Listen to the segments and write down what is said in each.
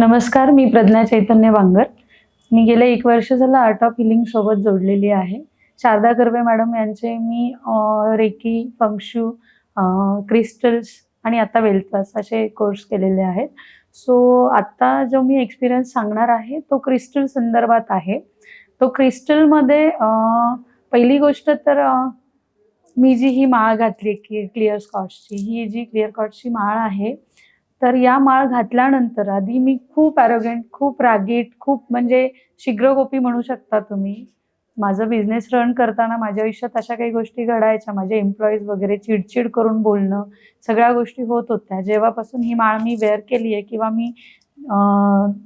नमस्कार मी प्रज्ञा चैतन्य बांगर मी गेले एक वर्ष झालं आर्ट ऑफ हिलिंग सोबत जोडलेली आहे. शारदा कर्वे मॅडम यांचे मी रेकी फंक्शू क्रिस्टल्स आणि आता वेलपास असे कोर्स केलेले आहेत. सो आत्ता जो मी एक्सपिरियन्स सांगणार आहे तो क्रिस्टल संदर्भात आहे. तो क्रिस्टलमध्ये पहिली गोष्ट तर मी जी ही माळ घातली क्लिअर स्कॉट्सची ही जी क्लिअर स्कॉट्सची माळ आहे तर या माळ घातल्यानंतर आधी मी खूप ॲरोगेंट खूप रागीट खूप म्हणजे शीघ्रगोपी म्हणू शकता तुम्ही. माझं बिझनेस रन करताना माझ्या आयुष्यात अशा काही गोष्टी घडायच्या. माझे एम्प्लॉईज वगैरे चिडचिड करून बोलणं सगळ्या गोष्टी होत होत्या. जेव्हापासून ही माळ मी वेअर केली आहे किंवा मी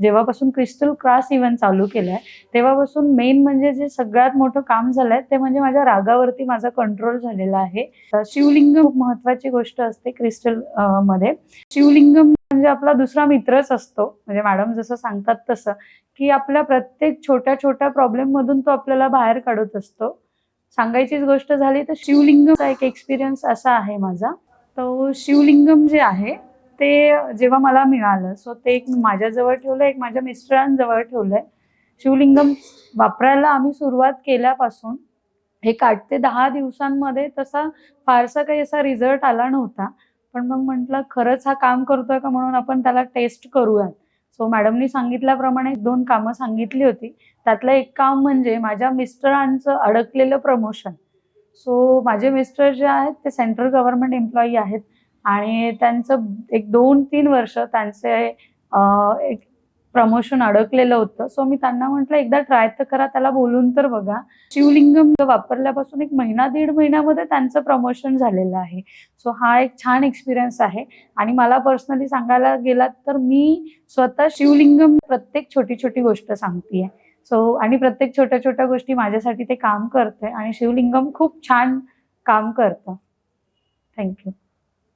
जेव्हापासून क्रिस्टल क्रास इव्हेंट चालू केलाय तेव्हापासून मेन म्हणजे जे सगळ्यात मोठं काम झालंय ते म्हणजे माझ्या रागावरती माझा कंट्रोल झालेला आहे. शिवलिंग खूप महत्वाची गोष्ट असते क्रिस्टलमध्ये. शिवलिंगम म्हणजे आपला दुसरा मित्रच असतो. म्हणजे मॅडम जसं सांगतात तसं की आपल्या प्रत्येक छोट्या छोट्या प्रॉब्लेम मधून तो आपल्याला बाहेर काढत असतो. सांगायचीच गोष्ट झाली तर शिवलिंगमचा एक एक्सपिरियन्स असा आहे माझा. तो शिवलिंगम जे आहे ते जेव्हा मला मिळालं सो ते एक माझ्याजवळ ठेवलं एक माझ्या मिस्टरांजवळ ठेवलंय. शिवलिंगम वापरायला आम्ही सुरुवात केल्यापासून हे आठ ते दहा दिवसांमध्ये तसा फारसा काही असा रिझल्ट आला नव्हता. पण मग म्हटलं खरंच हा काम करतोय का म्हणून आपण त्याला टेस्ट करूयात. सो मॅडमनी सांगितल्याप्रमाणे दोन कामं सांगितली होती. त्यातलं एक काम म्हणजे माझ्या मिस्टरांचं अडकलेलं प्रमोशन सो माझे मिस्टर जे आहेत ते सेंट्रल गव्हर्नमेंट एम्प्लॉई आहेत. आणि त्यांचं एक दोन तीन वर्ष त्यांचे एक प्रमोशन अडकलेलं होतं. सो मी त्यांना म्हटलं एकदा ट्राय तर करा त्याला बोलून तर बघा. शिवलिंगम वापरल्यापासून एक महिना दीड महिन्यामध्ये त्यांचं प्रमोशन झालेलं आहे. सो हा एक छान एक्सपिरियन्स आहे. आणि मला पर्सनली सांगायला गेलात तर मी स्वतः शिवलिंगम प्रत्येक छोटी छोटी गोष्ट सांगतेय. सो आणि प्रत्येक छोट्या छोट्या गोष्टी माझ्यासाठी ते काम करते आणि शिवलिंगम खूप छान काम करतं. थँक्यू